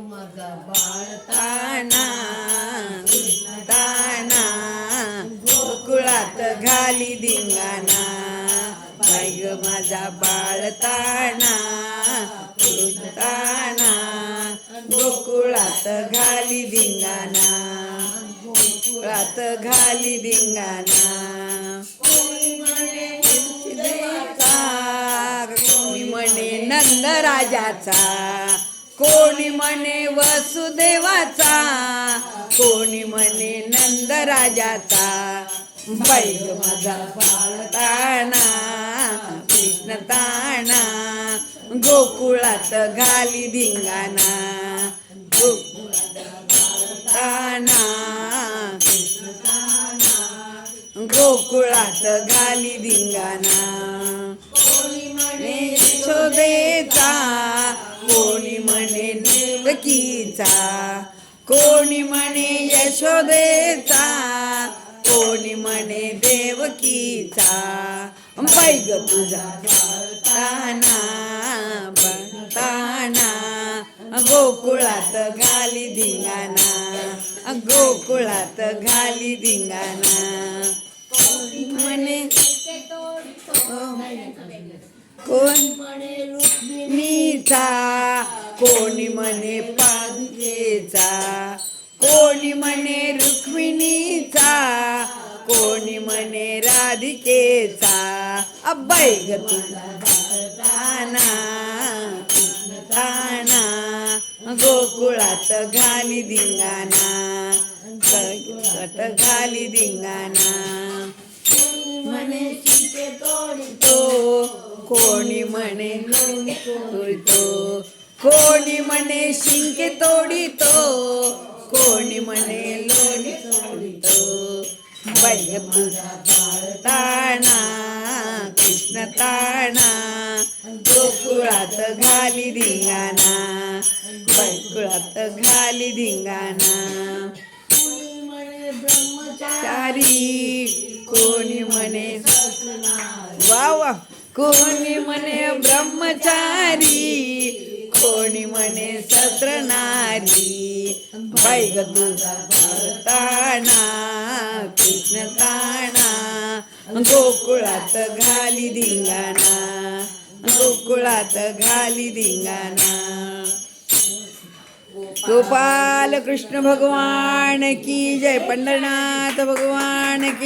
माझा बाळ ताना ताना गोकुळात घाली दिंगाना बाई ग माझा बाळ ताना ताना गोकुळात घाली दिंगाना गोकुळात घाली धिंगाणा. कोणी म्हणे नंद राजाचा कोणी म्हणे वसुदेवाचा कोणी म्हणे नंद राजाचा माझा बाळताना कृष्ण ताणा गोकुळात घाली धिंगाणा. गोकुळात ताना गोकुळात घाली धिंगाणा. म्हणे देवकीचा कोणी म्हणे यशोदेचा? कोणी म्हणे देवकीचा? बैग तुझा ताना गोकुळात घाली धिंगाणा गोकुळात घाली धिंगाणा. म्हणे कोण? मीचा कोणी म्हणे पांगेचा कोणी म्हणे रुक्मिणीचा कोणी म्हणे राधिकेचा. अब्बाई ग तुझा ताना गोकुळात घाली गोकुळात घाली धिंगाणा. म्हणे तो कोणी म्हणे तोडतो कोणी म्हणे शिंके तोडितो कोणी म्हणे लोणी तोडितो. बाई ताणा कृष्ण ताणा गोकुळात घाली धिंगाणा बैकुळात घाली धिंगाणा. चारी कोणी म्हणे वा वा कोणी म्हणे ब्रह्मचारी कोणी म्हणे सत्र नारी? ग तुझा कृष्ण ताणा गोकुळात घाली धिंगाणा गोकुळात घाली धिंगाणा. गोपाल कृष्ण भगवान की जय पंढरनाथ भगवान की